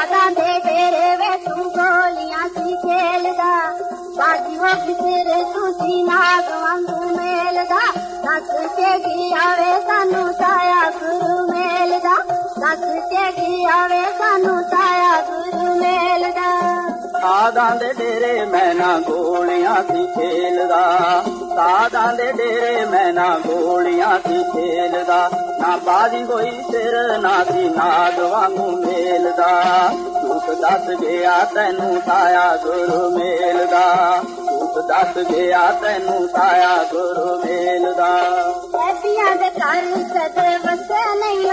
ਯਾਦਾਂ ਦੇ ਤੇਰੇ ਵੇ ਤੂੰ ਗੋਲੀਆਂ ਸੀ ਖੇਲਦਾ। ਬਾਜੀ ਹੋ ਤੇਰੇ ਤੂੰ ਸੀਨਾ ਗਵਾਂਦੂ ਮੇਲਦਾ। ਦੱਸ ਕੇ ਕੀ ਆਵੇ ਸਾਨੂੰ ਸਾਇਆ ਗੁਰੂ ਮੇਲਦਾ। ਦੱਸ ਕੇ ਕੀ ਆਵੇ ਸਾਨੂੰ ਸਾਇਆ ਗੁਰੂ ਮੇਲਦਾ। ਆਦਾਂ ਦੇ ਤੇਰੇ ਮੈਂ ਨਾ ਗੋਲੀਆਂ ਸੀ ਖੇਲਦਾ ਸਾਧਾਂ ਦੇ ਡੇਰੇ ਮੈਂ ਨਾ ਗੋਲੀਆਂ ਸੀ ਖੇਲਦਾ, ਨਾ ਬਾਜੀ ਹੋਈ ਸਿਰ, ਨਾ ਸੀ ਨਾਗ ਵਾਂਗੂ ਮੇਲਦਾ। ਝੂਠ ਦੱਸ ਗਿਆ ਤੈਨੂੰ ਤਾਇਆ ਗੁਰੂ ਮੇਲਦਾ ਝੂਠ ਦੱਸ ਗਿਆ ਤੈਨੂੰ ਤਾਇਆ ਗੁਰੂ ਮੇਲਦਾ। ਐਬੀਆਂ ਦੇ ਘਰ ਕਦੇ ਵਸੇ ਨਹੀਂ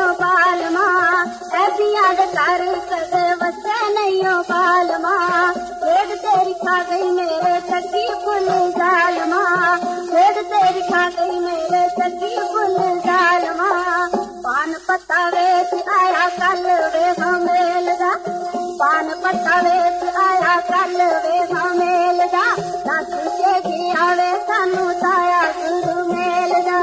ਦੱਸ ਕੇ ਆਵੇ ਸਾਨੂੰ ਤਾਇਆ ਗੁਰੂ ਮੇਲਦਾ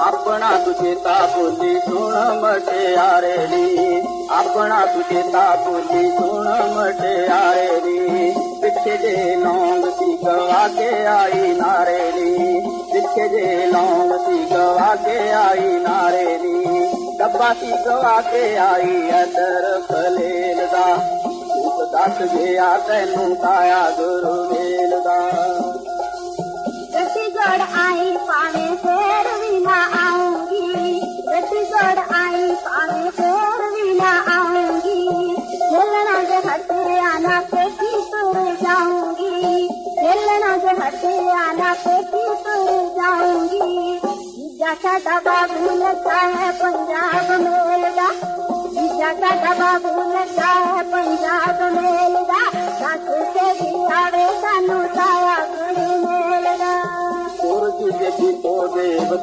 ਆਪਣਾ ਤੁਝੇ ਤਾ ਬੋਲੀ ਸੁਣ ਮਟਿਆਰੇ ਨੀ ਆਪਣਾ ਤੁਝੇ ਬੋਲੀ ਸੁਣ ਮਟਿਆਰੇ ਨੀ ਪਿੱਛੇ ਜੇ ਲੌਂਗ ਸੀ ਗਵਾ ਕੇ ਆਈ ਨਾਰੇ ਨੀ ਪਿੱਛੇ ਜੇ ਲੌਂਗ ਸੀ ਗਵਾ ਕੇ ਆਈ ਨਾਰੇ ਨੀ ਡੱਬਾ ਸੀ ਗਵਾ ਕੇ ਆਈ ਅਦਰ ਫਲੇਲ ਦਾ। ਦੱਸ ਗਿਆ ਤੈਨੂੰ ਤਾਇਆ ਗੁਰੂ ਮੇਲ ਦਾ ਗੱਡੀ ਜੋੜ ਆਈ ਪਾਵੇਂ ਫੇਰ ਵੀ ਨਾ ਆਉਂਗੀ ਗੱਡੀ ਜੋੜ ਆਈ ਪਾਵੇਂ ਫੇਰ ਵੀ ਨਾ ਆਉਂਗੀ ਚੱਲਣਾ ਜੇ ਹਟਿਆ ਨਾ ਪੇਟੀ ਤੁਰ ਜਾਊਂਗੀ ਚੱਲਣਾ ਜੇ ਹਟਿਆ ਨਾ ਪੇਟੀ ਤੁਰ ਜਾਊਂਗੀ ਜੀਜਾ ਸਾਡਾ ਬਾਬੂ ਲੱਗਾ ਹੈ ਪੰਜਾਬ ਮੇਲਦਾ ਜੀਜਾ ਸਾਡਾ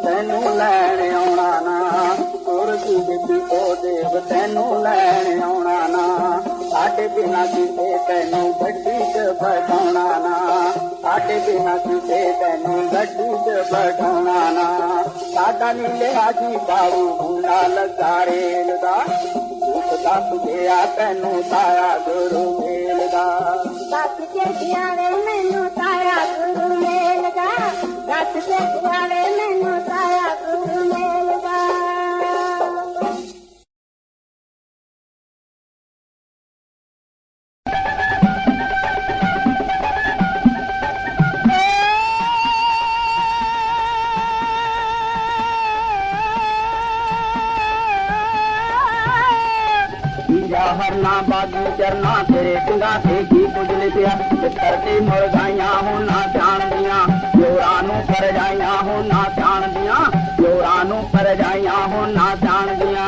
ਤੈਨੂੰ ਲੈਣ ਆਉਣਾ ਨਾ। ਸੂਰਜ ਦੇਖੀ ਤੋ ਦੇਵ ਤੈਨੂੰ ਲੈਣ ਆਉਣਾ ਨਾ। ਸਾਡੇ ਬਿਨਾ ਕਿਤੇ ਤੈਨੂੰ ਗੱਡੀ 'ਚ ਬਿਠਾਉਣਾ ਨਾ। ਸਾਡੇ ਬਿਨਾ ਕਿਤੇ ਤੈਨੂੰ ਗੱਡੀ 'ਚ ਬਿਠਾਉਣਾ ਨਾ। ਸਾਡਾ ਨੀਲੇ ਹਾਜੀ ਬਾਬੂ ਮੁੰਡਾ ਲੱਗਾ ਰੇਲ ਦਾ। ਦੱਸ ਗਿਆ ਤੈਨੂੰ ਤਾਇਆ ਗੁਰੂ ਮੇਲ ਦਾ। ਦੱਸ ਕੇ ਪਿਆਰੇ ਮੈਨੂੰ ਦੱਸ ਕੇ ਪਿਆਰੇ ਮੈਨੂੰ हरना बाजू, चरना तेरे सिंगा से की कुछ लिपिया करती मुर्गाइया हो ना ध्यान दिया। योरानू पर जाइया हो ना ध्यान दिया। योरानू पर जाइया हो ना ध्यान दिया।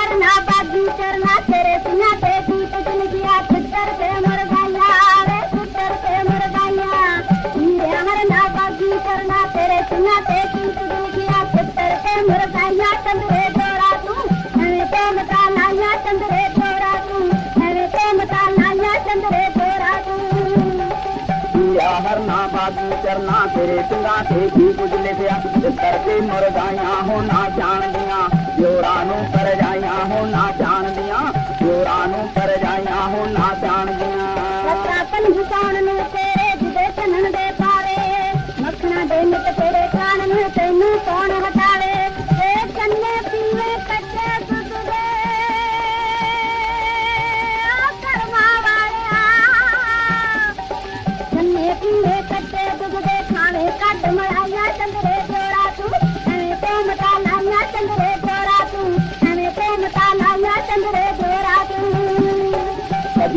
हरना बाजू, चरना तेरे सिंगा से की कुछ लिपिया करते मुर्गाइया रे करते मुर्गाइया हरना बाजू, चरना तेरे सिंगा से की कुछ लिपिया करते मुर्गाइया चंद्रे चंद्र सिर चुंगा थे भी गुजले दिया। करके मर जाया हो ना जान दिया। योरानू कर जाया हो ना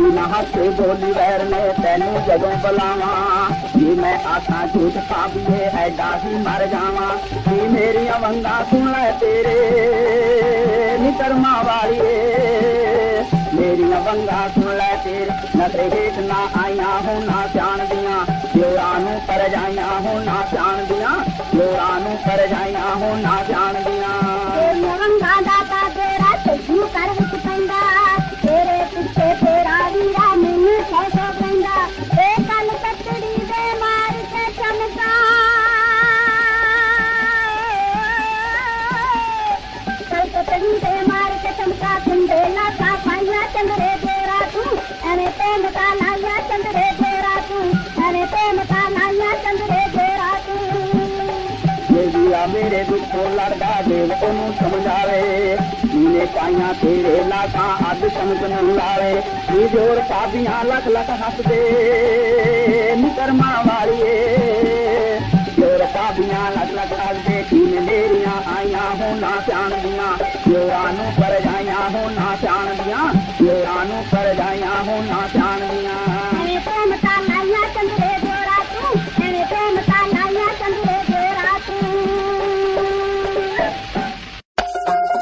ਨਾ ਹੱਸੇ ਬੋਲੀ ਵੈਰ ਨੇ ਤੈਨੂੰ ਜਦੋਂ ਬੁਲਾਵਾਂ ਜੇ ਮੈਂ ਆਖਾਂ ਝੂਠ ਪਾਬੀਏ ਐਡਾ ਹੀ ਮਰ ਜਾਵਾਂ ਕੀ ਮੇਰੀਆਂ ਵੰਗਾ ਸੁਣ ਲੈ ਤੇਰੇ ਨੀ ਕਰਮਾਂ ਵਾਲੀਏ ਮੇਰੀਆਂ ਵੰਗਾ ਸੁਣ ਲੈ ਤੇਰੇ ਨਜ਼ਰੇ ਹੇਠ ਨਾ ਆਈਆਂ ਹੋਣਾ ਜਾਣਦੀਆਂ ਜੋਰਾਂ ਨੂੰ ਪਰ ਜਾਈਆਂ ਹੋਣਾ ਜਾਣਦੀਆਂ ਜੋਰਾਂ ਨੂੰ ਪਰ ਜਾਈਆਂ ਹੋਣਾ ਜਾਣਦੀਆਂ लखल हसदे। करोर ਜੋਰਾਂ लख लख हसदे। ਹੋਂ ਨਾ नोरानूराई हो ਨੂੰ ਪਰ पर हो ਨਾ